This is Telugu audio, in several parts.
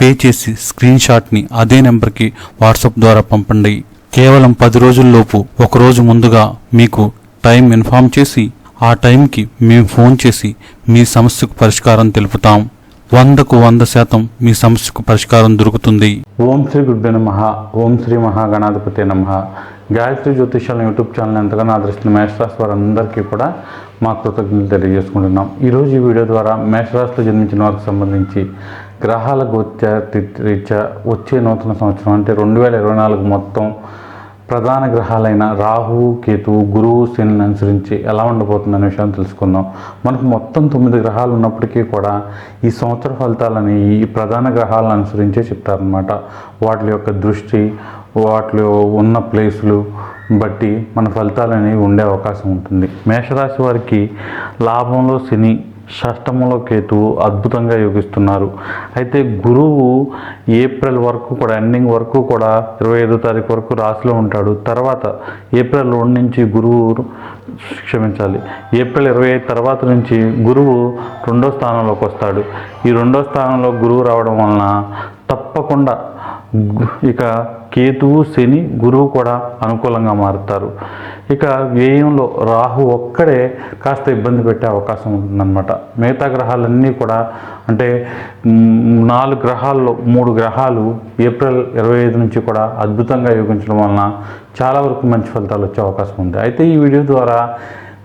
పే చేసి స్క్రీన్ షాట్ని అదే నెంబర్కి వాట్సాప్ ద్వారా పంపండి. కేవలం పది రోజుల్లోపు ఒక రోజు ముందుగా మీకు టైం ఇన్ఫామ్ చేసి ఆ టైంకి మేము ఫోన్ చేసి మీ సమస్యకు పరిష్కారం తెలుపుతాం. వందకు వంద శాతం మీ సమస్యకు పరిష్కారం దొరుకుతుంది. ఓం శ్రీ గుడ్డ నమ. ఓం శ్రీ మహాగణాధిపతి నమ. గాయత్రి జ్యోతిషాల యూట్యూబ్ ఛానల్ ఎంతగానో ఆదరిస్తున్న మేషరాశి వారందరికీ కూడా మా కృతజ్ఞతలు తెలియజేసుకుంటున్నాం. ఈరోజు ఈ వీడియో ద్వారా మేషరాశిలో జన్మించిన వారికి సంబంధించి గ్రహాల గోత్య రీత్యా వచ్చే నూతన సంవత్సరం అంటే రెండు వేల ఇరవై నాలుగు మొత్తం ప్రధాన గ్రహాలైన రాహు కేతు గురువు శని అనుసరించి ఎలా ఉండబోతుందనే విషయాన్ని తెలుసుకుందాం. మనకు మొత్తం తొమ్మిది గ్రహాలు ఉన్నప్పటికీ కూడా ఈ సంవత్సర ఫలితాలని ఈ ప్రధాన గ్రహాలను అనుసరించే చెప్తారనమాట వాటి యొక్క దృష్టి వాటిలో ఉన్న ప్లేసులు బట్టి మన ఫలితాలు అనేవి ఉండే అవకాశం ఉంటుంది. మేషరాశి వారికి లాభంలో శని షష్టములో కేతువు అద్భుతంగా యోగిస్తున్నారు. అయితే గురువు ఏప్రిల్ వరకు కూడా ఎండింగ్ వరకు కూడా ఇరవై ఐదో తారీఖు వరకు రాశిలో ఉంటాడు. తర్వాత ఏప్రిల్ రెండు నుంచి గురువు క్షమించాలి. ఏప్రిల్ ఇరవై ఐదు తర్వాత నుంచి గురువు రెండో స్థానంలోకి వస్తాడు. ఈ రెండో స్థానంలో గురువు రావడం వలన తప్పకుండా ఇక కేతువు శని గురువు కూడా అనుకూలంగా మారుతారు. ఇక వ్యయంలో రాహు ఒక్కడే కాస్త ఇబ్బంది పెట్టే అవకాశం ఉంటుందన్నమాట మిగతా గ్రహాలన్నీ కూడా అంటే నాలుగు గ్రహాల్లో మూడు గ్రహాలు ఏప్రిల్ ఇరవై ఐదు నుంచి కూడా అద్భుతంగా యోగించడం వలన చాలా వరకు మంచి ఫలితాలు వచ్చే అవకాశం ఉంది. అయితే ఈ వీడియో ద్వారా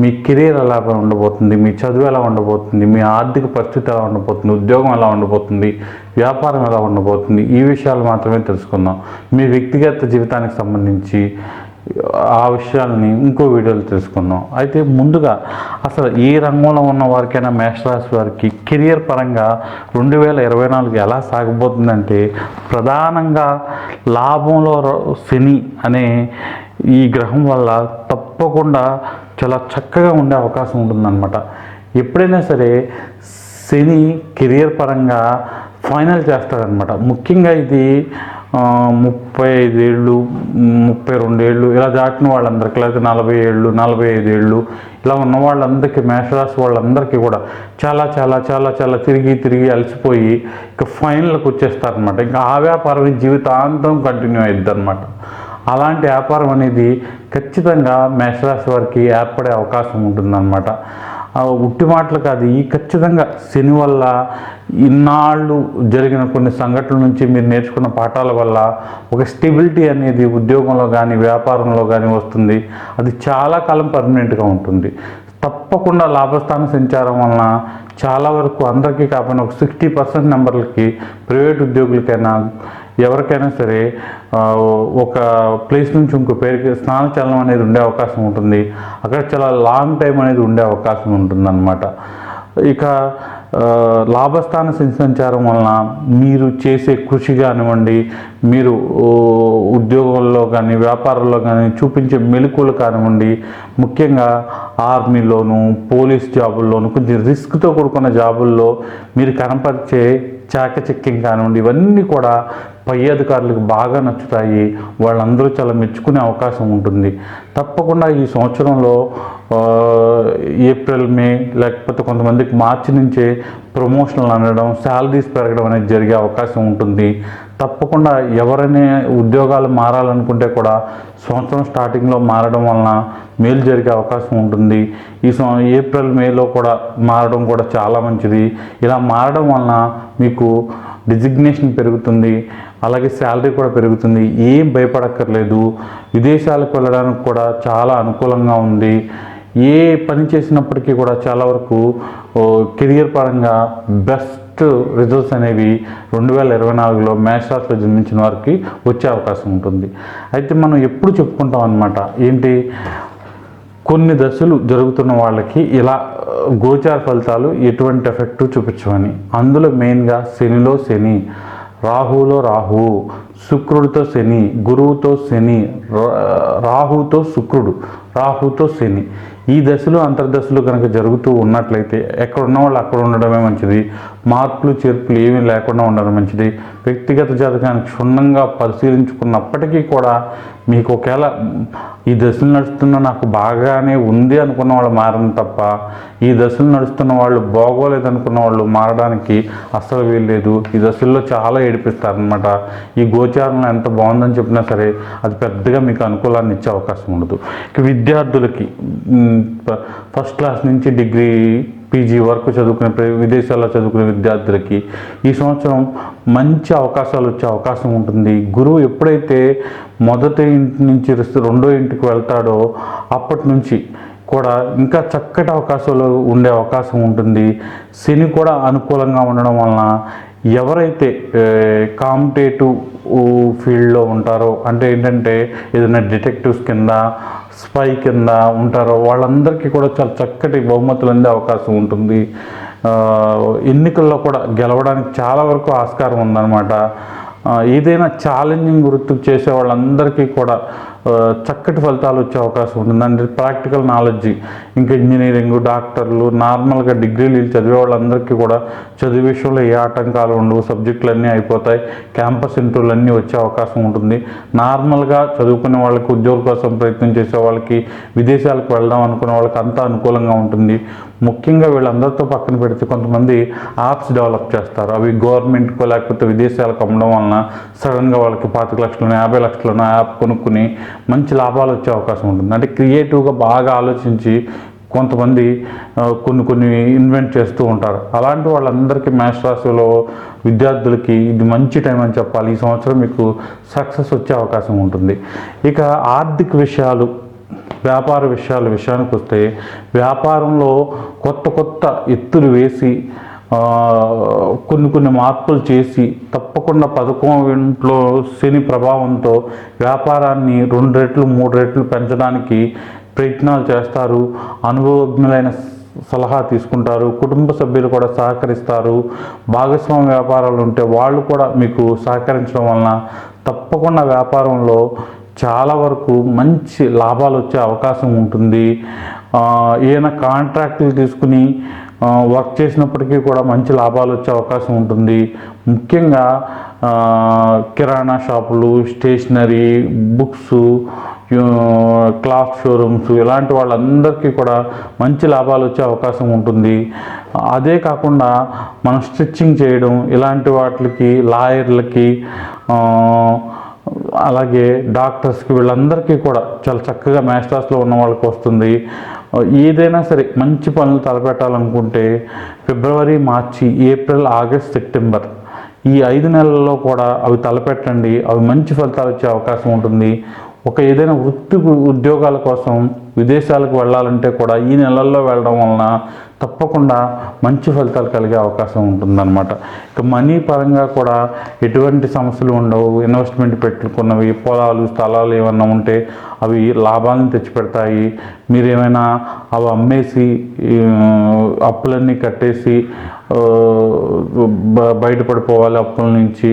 మీ కెరీర్ ఎలా ఉండబోతుంది మీ చదువు ఎలా ఉండబోతుంది మీ ఆర్థిక పరిస్థితి ఎలా ఉండబోతుంది ఉద్యోగం ఎలా ఉండబోతుంది వ్యాపారం ఎలా ఉండబోతుంది ఈ విషయాలు మాత్రమే తెలుసుకుందాం. మీ వ్యక్తిగత జీవితానికి సంబంధించి ఆ విషయాలని ఇంకో వీడియోలో తెలుసుకుందాం. అయితే ముందుగా అసలు ఏ రంగంలో ఉన్న వారికైనా మేషరాశి వారికి కెరియర్ పరంగా రెండు వేల ఇరవై నాలుగు ఎలా సాగబోతుందంటే ప్రధానంగా లాభంలో ర- శని అనే ఈ గ్రహం వల్ల తప్పకుండా చాలా చక్కగా ఉండే అవకాశం ఉంటుందన్నమాట. ఎప్పుడైనా సరే శని కెరియర్ పరంగా ఫైనల్ చేస్తాడనమాట ముఖ్యంగా ఇది ముప్పై ఐదేళ్ళు ముప్పై రెండేళ్ళు ఇలా దాటిన వాళ్ళందరికీ లేకపోతే నలభై ఏళ్ళు నలభై ఐదేళ్ళు ఇలా ఉన్న వాళ్ళందరికీ మేషరాశి వాళ్ళందరికీ కూడా చాలా చాలా చాలా చాలా తిరిగి తిరిగి అలసిపోయి ఇక ఫైనల్కి వచ్చేస్తారనమాట ఇంకా ఆ వ్యాపారం జీవితాంతం కంటిన్యూ అయిద్ది అనమాట అలాంటి వ్యాపారం అనేది ఖచ్చితంగా మేషరాశి వారికి ఏర్పడే అవకాశం ఉంటుందన్నమాట. ఉట్టి మాటలు కాదు ఈ ఖచ్చితంగా శని వల్ల ఇన్నాళ్ళు జరిగిన కొన్ని సంఘటనల నుంచి మీరు నేర్చుకున్న పాఠాల వల్ల ఒక స్టెబిలిటీ అనేది ఉద్యోగంలో కానీ వ్యాపారంలో కానీ వస్తుంది. అది చాలా కాలం పర్మనెంట్గా ఉంటుంది. తప్పకుండా లాభస్థాన సంచారం వలన చాలా వరకు అందరికీ కాకుండా ఒక సిక్స్టీ పర్సెంట్ నెంబర్లకి ప్రైవేట్ ఉద్యోగులకైనా ఎవరికైనా సరే ఒక ప్లేస్ నుంచి ఇంకో పేరుకి స్నానచలనం అనేది ఉండే అవకాశం ఉంటుంది. అక్కడ చాలా లాంగ్ టైం అనేది ఉండే అవకాశం ఉంటుందన్నమాట. ఇక లాభస్థాన సంచారం వలన మీరు చేసే కృషి కానివ్వండి మీరు ఉద్యోగంలో కానీ వ్యాపారంలో కానీ చూపించే మెలకువలు కానివ్వండి ముఖ్యంగా ఆర్మీలోను పోలీస్ జాబుల్లోను కొంచెం రిస్క్తో కూడుకున్న జాబుల్లో మీరు కనపరిచే చాకచక్యం కానివ్వండి ఇవన్నీ కూడా పై అధికారులకు బాగా నచ్చుతాయి వాళ్ళందరూ చాలా మెచ్చుకునే అవకాశం ఉంటుంది. తప్పకుండా ఈ సంవత్సరంలో ఏప్రిల్ మే లేకపోతే కొంతమందికి మార్చి నుంచే ప్రమోషన్లు అనడం శాలరీస్ పెరగడం అనేది జరిగే అవకాశం ఉంటుంది. తప్పకుండా ఎవరైనా ఉద్యోగాలు మారాలనుకుంటే కూడా సంవత్సరం స్టార్టింగ్లో మారడం వలన మేలు జరిగే అవకాశం ఉంటుంది. ఈ సం- ఏప్రిల్ మేలో కూడా మారడం కూడా చాలా మంచిది. ఇలా మారడం వలన మీకు డిజిగ్నేషన్ పెరుగుతుంది అలాగే శాలరీ కూడా పెరుగుతుంది. ఏం భయపడక్కర్లేదు. విదేశాలకు వెళ్ళడానికి కూడా చాలా అనుకూలంగా ఉంది. ఏ పని చేసినప్పటికీ కూడా చాలా వరకు కెరియర్ పరంగా బెస్ట్ రిజల్ట్స్ అనేవి రెండు వేల ఇరవై నాలుగులో మేష జన్మించిన వారికి వచ్చే అవకాశం ఉంటుంది. అయితే మనం ఎప్పుడు చెప్పుకుంటాం అనమాట ఏంటి? కొన్ని దశలు జరుగుతున్న వాళ్ళకి ఇలా గోచార ఫలితాలు ఎటువంటి ఎఫెక్ట్ చూపించవని. అందులో మెయిన్గా శనిలో శని రాహులో రాహు శుక్రుడితో శని గురువుతో శని రాహుతో శుక్రుడు రాహుతో శని. ఈ దశలు అంతర్దశలు కనుక జరుగుతూ ఉన్నట్లయితే ఎక్కడ ఉన్న వాళ్ళు అక్కడ ఉండడమే మంచిది. మార్పులు చేర్పులు ఏమీ లేకుండా ఉండడం మంచిది. వ్యక్తిగత జాతకాన్ని క్షుణ్ణంగా పరిశీలించుకున్నప్పటికీ కూడా మీకు ఒకవేళ ఈ దశలు నడుస్తున్న నాకు బాగానే ఉంది అనుకున్న వాళ్ళు మారడం తప్ప ఈ దశలు నడుస్తున్న వాళ్ళు బాగోలేదు అనుకున్న వాళ్ళు మారడానికి అస్సలు వీల్లేదు ఈ దశల్లో చాలా ఏడిపిస్తారనమాట ఈ గోచారంలో ఎంత బాగుందని చెప్పినా సరే అది పెద్దగా మీకు అనుకూలాన్ని ఇచ్చే అవకాశం ఉండదు. ఇక విద్యార్థులకి ఫస్ట్ క్లాస్ నుంచి డిగ్రీ పీజీ వరకు చదువుకునే ప్ర- విదేశాల్లో చదువుకునే విద్యార్థులకి ఈ సంవత్సరం మంచి అవకాశాలు వచ్చే అవకాశం ఉంటుంది. గురువు ఎప్పుడైతే మొదటి ఇంటి నుంచి రెండో ఇంటికి వెళ్తాడో అప్పటి నుంచి కూడా ఇంకా చక్కటి అవకాశాలు ఉండే అవకాశం ఉంటుంది. శని కూడా అనుకూలంగా ఉండడం వలన ఎవరైతే కాంపిటేటివ్ ఫీల్డ్లో ఉంటారో అంటే ఏంటంటే ఏదైనా డిటెక్టివ్స్ కింద స్పై కింద ఉంటారో వాళ్ళందరికీ కూడా చాలా చక్కటి బహుమతులు అందే అవకాశం ఉంటుంది. ఎన్నికల్లో కూడా గెలవడానికి చాలా వరకు ఆస్కారం ఉందన్నమాట. ఏదైనా ఛాలెంజింగ్ వృత్తి చేసే వాళ్ళందరికీ కూడా చక్కటి ఫలితాలు వచ్చే అవకాశం ఉంటుంది. అంటే ప్రాక్టికల్ నాలెడ్జ్ ఇంకా ఇంజనీరింగ్ డాక్టర్లు నార్మల్గా డిగ్రీలు చదివే వాళ్ళందరికీ కూడా చదువు విషయంలో ఏ ఆటంకాలు ఉండవు. సబ్జెక్టులు అన్నీ అయిపోతాయి. క్యాంపస్ ఇంటర్వ్యూలు అన్నీ వచ్చే అవకాశం ఉంటుంది. నార్మల్గా చదువుకునే వాళ్ళకి ఉద్యోగం కోసం ప్రయత్నం చేసే వాళ్ళకి విదేశాలకు వెళ్దాం అనుకునే వాళ్ళకి అంతా అనుకూలంగా ఉంటుంది. ముఖ్యంగా వీళ్ళందరితో పక్కన పెడితే కొంతమంది యాప్స్ డెవలప్ చేస్తారు. అవి గవర్నమెంట్కో లేకపోతే విదేశాలకు అమ్మడం వలన సడన్గా వాళ్ళకి పాతిక లక్షలను యాభై లక్షలను యాప్ కొనుక్కుని మంచి లాభాలు వచ్చే అవకాశం ఉంటుంది. అంటే క్రియేటివ్గా బాగా ఆలోచించి కొంతమంది కొన్ని కొన్ని ఇన్వెంట్ చేస్తూ ఉంటారు. అలాంటి వాళ్ళందరికీ మ్యాథ్స్ రాశిలో విద్యార్థులకి ఇది మంచి టైం అని చెప్పాలి. ఈ సంవత్సరం మీకు సక్సెస్ వచ్చే అవకాశం ఉంటుంది. ఇక ఆర్థిక విషయాలు వ్యాపార విషయాల విషయానికి వస్తే వ్యాపారంలో కొత్త కొత్త ఎత్తులు వేసి కొన్ని కొన్ని మార్పులు చేసి తప్పకుండా పథకంలో శని ప్రభావంతో వ్యాపారాన్ని రెండు రెట్లు మూడు రెట్లు పెంచడానికి ప్రయత్నాలు చేస్తారు. అనుభవజ్ఞులైన సలహా తీసుకుంటారు. కుటుంబ సభ్యులు కూడా సహకరిస్తారు. భాగస్వామ్య వ్యాపారాలు ఉంటే వాళ్ళు కూడా మీకు సహకరించడం వలన తప్పకుండా వ్యాపారంలో చాలా వరకు మంచి లాభాలు వచ్చే అవకాశం ఉంటుంది. ఏదైనా కాంట్రాక్టులు తీసుకుని వర్క్ చేసినప్పటికీ కూడా మంచి లాభాలు వచ్చే అవకాశం ఉంటుంది. ముఖ్యంగా కిరాణా షాపులు స్టేషనరీ బుక్స్ క్లాత్ షోరూమ్స్ ఇలాంటి వాళ్ళందరికీ కూడా మంచి లాభాలు వచ్చే అవకాశం ఉంటుంది. అదే కాకుండా మనం స్టిచ్చింగ్ చేయడం ఇలాంటి వాటికి లాయర్లకి అలాగే డాక్టర్స్కి వీళ్ళందరికీ కూడా చాలా చక్కగా మాస్టర్స్లో ఉన్న వాళ్ళకి వస్తుంది. ఏదైనా సరే మంచి పనులు తలపెట్టాలనుకుంటే ఫిబ్రవరి మార్చి ఏప్రిల్ ఆగస్ట్ సెప్టెంబర్ ఈ ఐదు నెలల్లో కూడా అవి తలపెట్టండి. అవి మంచి ఫలితాలు వచ్చే అవకాశం ఉంటుంది. ఒక ఏదైనా వృత్తి ఉద్యోగాల కోసం విదేశాలకు వెళ్ళాలంటే కూడా ఈ నెలల్లో వెళ్ళడం వలన తప్పకుండా మంచి ఫలితాలు కలిగే అవకాశం ఉంటుందన్నమాట. ఇక మనీ పరంగా కూడా ఎటువంటి సమస్యలు ఉండవు. ఇన్వెస్ట్మెంట్ పెట్టుకున్నవి పొలాలు స్థలాలు ఏమన్నా ఉంటే అవి లాభాలను తెచ్చిపెడతాయి. మీరు ఏమైనా అవి అమ్మేసి అప్పులన్నీ కట్టేసి బయటపడిపోవాలి అప్పుల నుంచి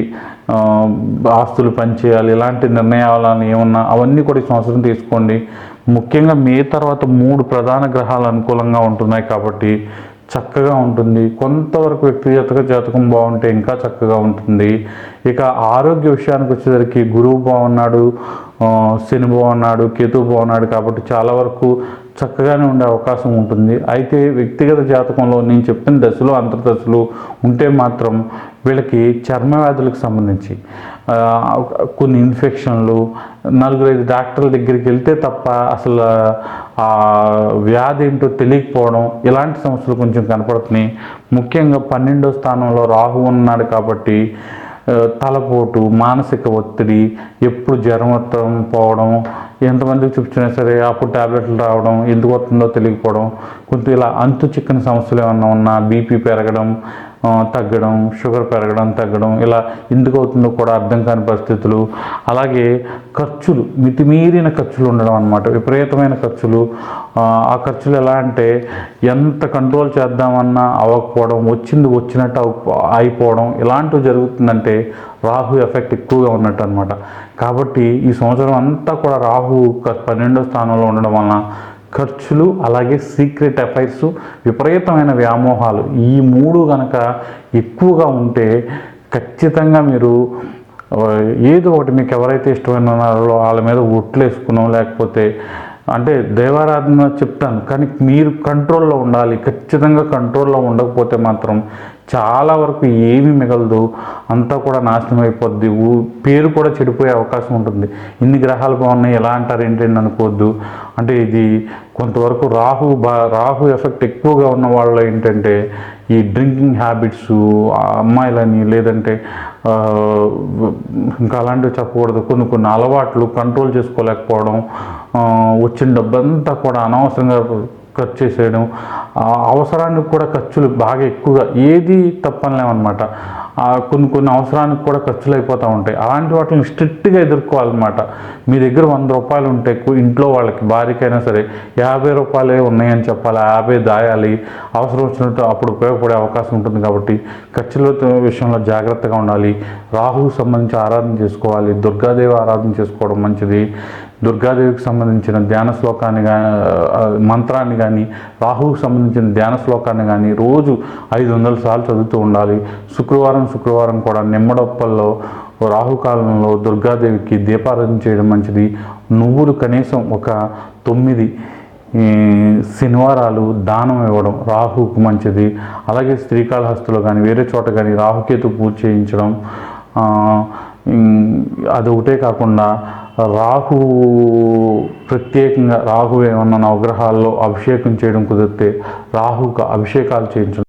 ఆస్తులు పనిచేయాలి ఇలాంటి నిర్ణయాలని ఏమన్నా అవన్నీ కూడా ఈ సంవత్సరం తీసుకోండి. ముఖ్యంగా మే తర్వాత మూడు ప్రధాన గ్రహాలు అనుకూలంగా ఉంటున్నాయి కాబట్టి చక్కగా ఉంటుంది. కొంతవరకు వ్యక్తిగత జాతకం బాగుంటే ఇంకా చక్కగా ఉంటుంది. ఇక ఆరోగ్య విషయానికి వచ్చేసరికి గురువు బాగున్నాడు శని బాగున్నాడు కేతు బాగున్నాడు కాబట్టి చాలా వరకు చక్కగానే ఉండే అవకాశం ఉంటుంది. అయితే వ్యక్తిగత జాతకంలో నేను చెప్పిన దశలు అంతర్దశలు ఉంటే మాత్రం వీళ్ళకి చర్మ వ్యాధులకు సంబంధించి కొన్ని ఇన్ఫెక్షన్లు నలుగురు ఐదు డాక్టర్ల దగ్గరికి వెళ్తే తప్ప అసలు ఆ వ్యాధి ఏంటో తెలియకపోవడం ఇలాంటి సమస్యలు కొంచెం కనపడుతున్నాయి. ముఖ్యంగా పన్నెండో స్థానంలో రాహు ఉన్నాడు కాబట్టి తలపోటు మానసిక ఒత్తిడి ఎప్పుడు జ్వరం వస్తడం పోవడం ఎంతమందికి చూపించినా సరే అప్పుడు టాబ్లెట్లు రావడం ఎందుకు వస్తుందో తెలియకపోవడం కొంచెం ఇలా అంతు చిక్కని సమస్యలు ఏమన్నా ఉన్నా బీపీ పెరగడం తగ్గడం షుగర్ పెరగడం తగ్గడం ఇలా ఎందుకు అవుతుందో కూడా అర్థం కాని పరిస్థితులు. అలాగే ఖర్చులు మితిమీరిన ఖర్చులు ఉండడం అనమాట విపరీతమైన ఖర్చులు. ఆ, ఖర్చులు ఎలా అంటే ఎంత కంట్రోల్ చేద్దామన్నా అవ్వకపోవడం వచ్చింది వచ్చినట్టు అయిపోవడం ఇలాంటివి జరుగుతుందంటే రాహు ఎఫెక్ట్ ఎక్కువగా ఉన్నట్టు అనమాట కాబట్టి ఈ సంవత్సరం అంతా కూడా రాహు పన్నెండో స్థానంలో ఉండడం వలన ఖర్చులు అలాగే సీక్రెట్ అఫైర్స్ విపరీతమైన వ్యామోహాలు ఈ మూడు కనుక ఎక్కువగా ఉంటే ఖచ్చితంగా మీరు ఏదో ఒకటి మీకు ఎవరైతే ఇష్టమైన ఉన్నారో వాళ్ళ మీద ఒట్లేసుకున్నాం లేకపోతే అంటే దైవారాధన చెప్తాను కానీ మీరు కంట్రోల్లో ఉండాలి ఖచ్చితంగా కంట్రోల్లో ఉండకపోతే మాత్రం చాలా వరకు ఏమీ మిగలదు. అంతా కూడా నాశనం అయిపోద్ది. ఊ- పేరు కూడా చెడిపోయే అవకాశం ఉంటుంది. ఇన్ని గ్రహాలు బాగున్నాయి ఎలా అంటారు ఏంటండి అనుకోవద్దు. అంటే ఇది కొంతవరకు రాహు బా రాహు ఎఫెక్ట్ ఎక్కువగా ఉన్న వాళ్ళు ఏంటంటే ఈ డ్రింకింగ్ హ్యాబిట్స్ అమ్మాయిలని లేదంటే ఇంకా అలాంటివి చెప్పకూడదు. కొన్ని కొన్ని అలవాట్లు కంట్రోల్ చేసుకోలేకపోవడం వచ్చిన డబ్బంతా కూడా అనవసరంగా ఖర్చు చేసేయడం అవసరానికి కూడా ఖర్చులు బాగా ఎక్కువగా ఏది తప్పనలేమన్నమాట కొన్ని కొన్ని అవసరానికి కూడా ఖర్చులు అయిపోతూ ఉంటాయి. అలాంటి వాటిని స్ట్రిక్ట్గా ఎదుర్కోవాలన్నమాట. మీ దగ్గర వంద రూపాయలు ఉంటే ఇంట్లో వాళ్ళకి భార్యకైనా సరే యాభై రూపాయలే ఉన్నాయని చెప్పాలి యాభై దాయాలి. అవసరం వచ్చినట్టు అప్పుడు ఉపయోగపడే అవకాశం ఉంటుంది కాబట్టి ఖర్చుల విషయంలో జాగ్రత్తగా ఉండాలి. రాహుకు సంబంధించి ఆరాధన చేసుకోవాలి. దుర్గాదేవి ఆరాధన చేసుకోవడం మంచిది. దుర్గాదేవికి సంబంధించిన ధ్యాన శ్లోకాన్ని కానీ మంత్రాన్ని కానీ రాహుకు సంబంధించిన ధ్యాన శ్లోకాన్ని కానీ రోజు ఐదు వందల సార్లు చదువుతూ ఉండాలి. శుక్రవారం శుక్రవారం కూడా నిమ్మడొప్పల్లో రాహుకాలంలో దుర్గాదేవికి దీపారాధన చేయడం మంచిది. నువ్వులు కనీసం ఒక తొమ్మిది శనివారాలు దానం ఇవ్వడం రాహుకు మంచిది. అలాగే శ్రీకాళహస్తిలో కానీ వేరే చోట కానీ రాహుకేతు పూజ చేయించడం అదొకటే కాకుండా రాహు ప్రత్యేకంగా రాహు ఏమన్నా నవగ్రహాల్లో అభిషేకం చేయడం కుదిరితే రాహుకు అభిషేకాలు చేయించడం